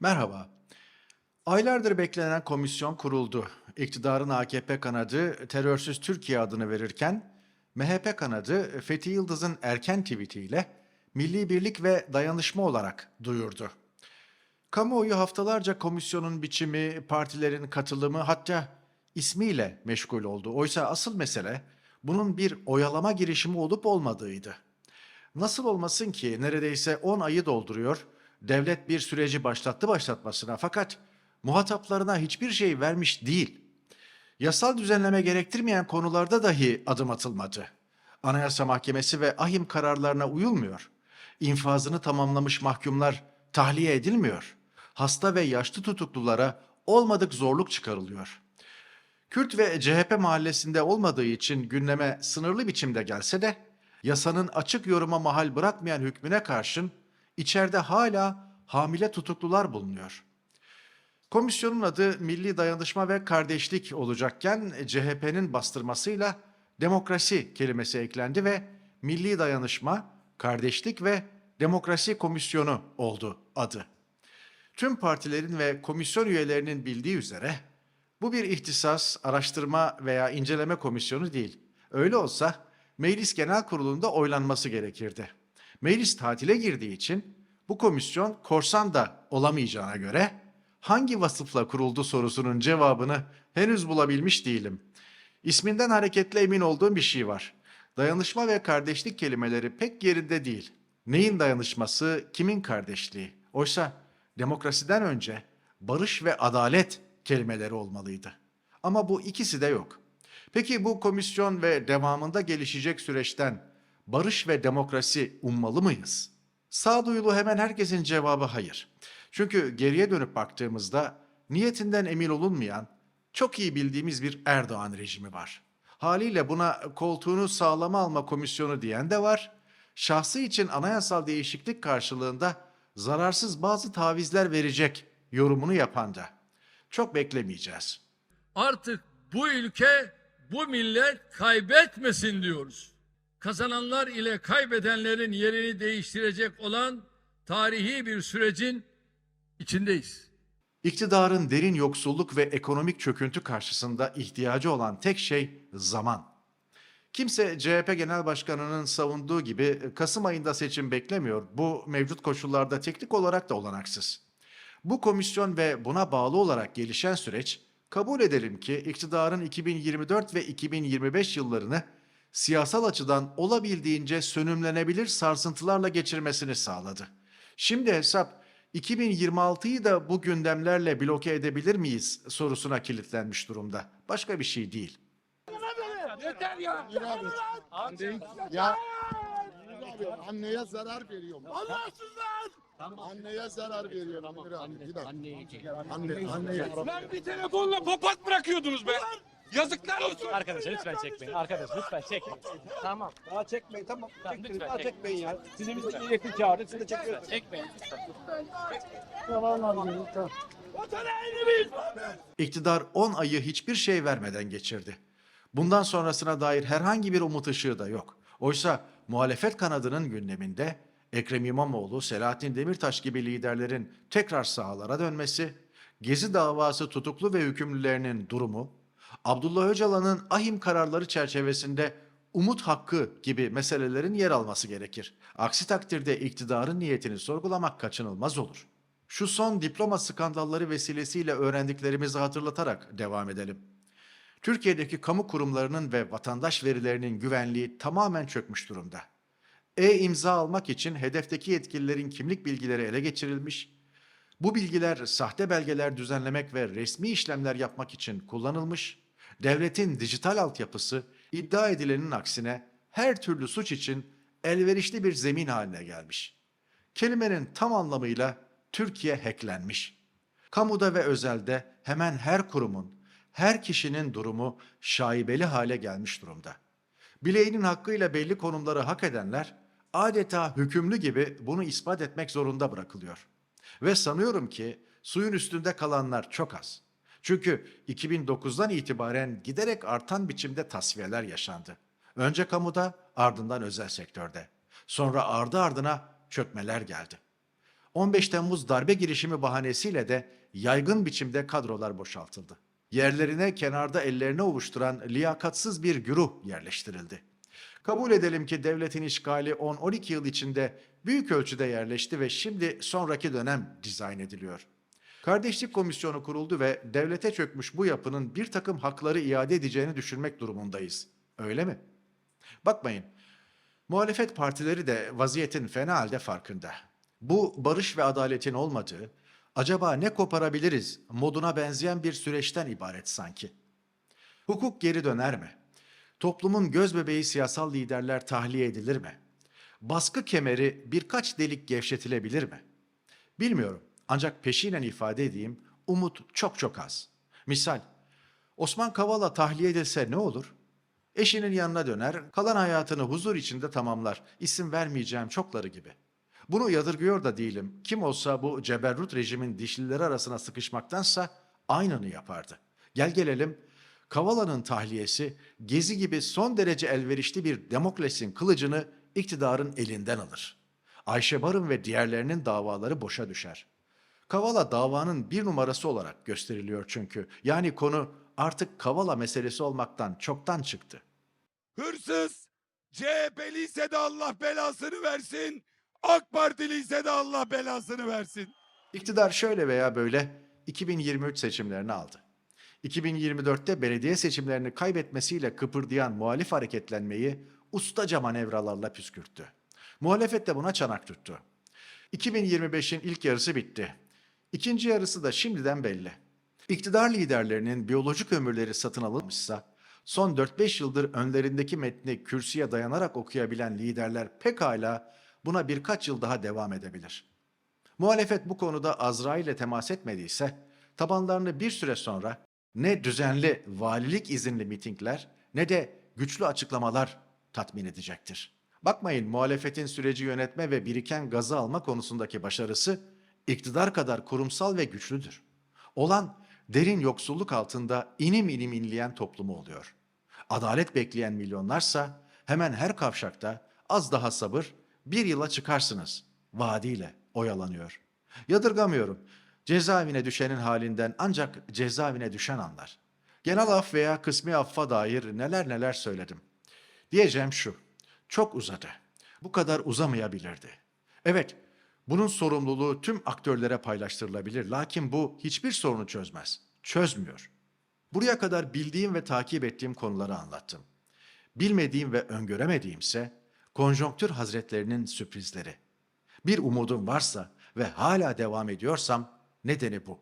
Merhaba. Aylardır beklenen komisyon kuruldu. İktidarın AKP kanadı terörsüz Türkiye adını verirken MHP kanadı Fethi Yıldız'ın erken tweetiyle milli birlik ve dayanışma olarak duyurdu. Kamuoyu haftalarca komisyonun biçimi, partilerin katılımı hatta ismiyle meşgul oldu. Oysa asıl mesele bunun bir oyalama girişimi olup olmadığıydı. Nasıl olmasın ki neredeyse 10 ayı dolduruyor, devlet bir süreci başlattı başlatmasına fakat muhataplarına hiçbir şey vermiş değil. Yasal düzenleme gerektirmeyen konularda dahi adım atılmadı. Anayasa Mahkemesi ve ahim kararlarına uyulmuyor. İnfazını tamamlamış mahkumlar tahliye edilmiyor. Hasta ve yaşlı tutuklulara olmadık zorluk çıkarılıyor. Kürt ve CHP mahallesinde olmadığı için gündeme sınırlı biçimde gelse de yasanın açık yoruma mahal bırakmayan hükmüne karşın içeride hala hamile tutuklular bulunuyor. Komisyonun adı Milli Dayanışma ve Kardeşlik olacakken CHP'nin bastırmasıyla demokrasi kelimesi eklendi ve Milli Dayanışma, Kardeşlik ve Demokrasi Komisyonu oldu adı. Tüm partilerin ve komisyon üyelerinin bildiği üzere bu bir ihtisas, araştırma veya inceleme komisyonu değil. Öyle olsa Meclis Genel Kurulu'nda oylanması gerekirdi. Meclis tatile girdiği için bu komisyon korsan da olamayacağına göre hangi vasıfla kuruldu sorusunun cevabını henüz bulabilmiş değilim. İsminden hareketle emin olduğum bir şey var. Dayanışma ve kardeşlik kelimeleri pek yerinde değil. Neyin dayanışması, kimin kardeşliği? Oysa demokrasiden önce barış ve adalet kelimeleri olmalıydı. Ama bu ikisi de yok. Peki bu komisyon ve devamında gelişecek süreçten barış ve demokrasi ummalı mıyız? Sağduyulu hemen herkesin cevabı hayır. Çünkü geriye dönüp baktığımızda niyetinden emin olunmayan, çok iyi bildiğimiz bir Erdoğan rejimi var. Haliyle buna koltuğunu sağlama alma komisyonu diyen de var. Şahsı için anayasal değişiklik karşılığında zararsız bazı tavizler verecek yorumunu yapan da. Çok beklemeyeceğiz. Artık bu ülke, bu millet kaybetmesin diyoruz. Kazananlar ile kaybedenlerin yerini değiştirecek olan tarihi bir sürecin içindeyiz. İktidarın derin yoksulluk ve ekonomik çöküntü karşısında ihtiyacı olan tek şey zaman. Kimse CHP Genel Başkanı'nın savunduğu gibi Kasım ayında seçim beklemiyor. Bu mevcut koşullarda teknik olarak da olanaksız. Bu komisyon ve buna bağlı olarak gelişen süreç kabul edelim ki iktidarın 2024 ve 2025 yıllarını siyasal açıdan olabildiğince sönümlenebilir sarsıntılarla geçirmesini sağladı. Şimdi hesap 2026'yı da bu gündemlerle bloke edebilir miyiz sorusuna kilitlenmiş durumda. Başka bir şey değil. Yeter ya. Abi. Ya abi anneye zarar veriyorum. Allahsızlar. Anneye zarar veriyorum. Emir abi. Bir dakika. Anne, anneye. Lan bir telefonla papak bırakıyordunuz be. Yazıklar olsun. Arkadaşlar lütfen çekmeyin. Arkadaş lütfen çekmeyin. Tamam. Daha çekmeyin tamam. Tamam, Çekmeyin, lütfen daha çek. çekmeyin ya. Sizin bir yetin çağırdı siz de çekiyorsunuz. Çekmeyin lütfen. Vatan haini biz. İktidar 10 ayı hiçbir şey vermeden geçirdi. Bundan sonrasına dair herhangi bir umut ışığı da yok. Oysa muhalefet kanadının gündeminde Ekrem İmamoğlu, Selahattin Demirtaş gibi liderlerin tekrar sahalara dönmesi, Gezi davası tutuklu ve hükümlülerinin durumu, Abdullah Öcalan'ın ahim kararları çerçevesinde umut hakkı gibi meselelerin yer alması gerekir. Aksi takdirde iktidarın niyetini sorgulamak kaçınılmaz olur. Şu son diploma skandalları vesilesiyle öğrendiklerimizi hatırlatarak devam edelim. Türkiye'deki kamu kurumlarının ve vatandaş verilerinin güvenliği tamamen çökmüş durumda. E-imza almak için hedefteki yetkililerin kimlik bilgileri ele geçirilmiş, bu bilgiler sahte belgeler düzenlemek ve resmi işlemler yapmak için kullanılmış, devletin dijital altyapısı iddia edilenin aksine her türlü suç için elverişli bir zemin haline gelmiş. Kelimenin tam anlamıyla Türkiye hacklenmiş. Kamuda ve özelde hemen her kurumun, her kişinin durumu şaibeli hale gelmiş durumda. Bileğinin hakkıyla belli konumları hak edenler adeta hükümlü gibi bunu ispat etmek zorunda bırakılıyor. Ve sanıyorum ki suyun üstünde kalanlar çok az. Çünkü 2009'dan itibaren giderek artan biçimde tasfiyeler yaşandı. Önce kamuda, ardından özel sektörde. Sonra ardı ardına çökmeler geldi. 15 Temmuz darbe girişimi bahanesiyle de yaygın biçimde kadrolar boşaltıldı. Yerlerine kenarda ellerini ovuşturan liyakatsız bir güruh yerleştirildi. Kabul edelim ki devletin işgali 10-12 yıl içinde büyük ölçüde yerleşti ve şimdi sonraki dönem dizayn ediliyor. Kardeşlik Komisyonu kuruldu ve devlete çökmüş bu yapının bir takım hakları iade edeceğini düşünmek durumundayız. Öyle mi? Bakmayın, muhalefet partileri de vaziyetin fena halde farkında. Bu barış ve adaletin olmadığı, acaba ne koparabiliriz moduna benzeyen bir süreçten ibaret sanki. Hukuk geri döner mi? Toplumun gözbebeği siyasal liderler tahliye edilir mi? Baskı kemeri birkaç delik gevşetilebilir mi? Bilmiyorum ancak peşinen ifade edeyim umut çok çok az. Misal Osman Kavala tahliye edilse ne olur? Eşinin yanına döner, kalan hayatını huzur içinde tamamlar. İsim vermeyeceğim çokları gibi. Bunu yadırgıyor da değilim. Kim olsa bu ceberrut rejimin dişlileri arasına sıkışmaktansa aynını yapardı. Gel gelelim, Kavala'nın tahliyesi gezi gibi son derece elverişli bir Demokles'in kılıcını iktidarın elinden alır. Ayşe Barın ve diğerlerinin davaları boşa düşer. Kavala davanın bir numarası olarak gösteriliyor çünkü. Yani konu artık Kavala meselesi olmaktan çoktan çıktı. Hırsız CHP'li ise de Allah belasını versin. AK Partili ise de Allah belasını versin. İktidar şöyle veya böyle 2023 seçimlerini aldı. 2024'te belediye seçimlerini kaybetmesiyle kıpırdayan muhalif hareketlenmeyi ustaca manevralarla püskürttü. Muhalefet de buna çanak tuttu. 2025'in ilk yarısı bitti. İkinci yarısı da şimdiden belli. İktidar liderlerinin biyolojik ömürleri satın alınmışsa, son 4-5 yıldır önlerindeki metni kürsüye dayanarak okuyabilen liderler pekala buna birkaç yıl daha devam edebilir. Muhalefet bu konuda Azrail'e temas etmediyse, tabanlarını bir süre sonra ne düzenli valilik izinli mitingler ne de güçlü açıklamalar tatmin edecektir. Bakmayın muhalefetin süreci yönetme ve biriken gazı alma konusundaki başarısı iktidar kadar kurumsal ve güçlüdür. Olan derin yoksulluk altında inim inim inleyen toplumu oluyor. Adalet bekleyen milyonlarsa hemen her kavşakta az daha sabır bir yıla çıkarsınız vaadiyle oyalanıyor. Yadırgamıyorum. Cezaevine düşenin halinden ancak cezaevine düşen anlar. Genel af veya kısmi affa dair neler neler söyledim. Diyeceğim şu, çok uzadı. Bu kadar uzamayabilirdi. Evet, bunun sorumluluğu tüm aktörlere paylaştırılabilir. Lakin bu hiçbir sorunu çözmez. Çözmüyor. Buraya kadar bildiğim ve takip ettiğim konuları anlattım. Bilmediğim ve öngöremediğimse konjonktür hazretlerinin sürprizleri. Bir umudum varsa ve hala devam ediyorsam nedeni bu.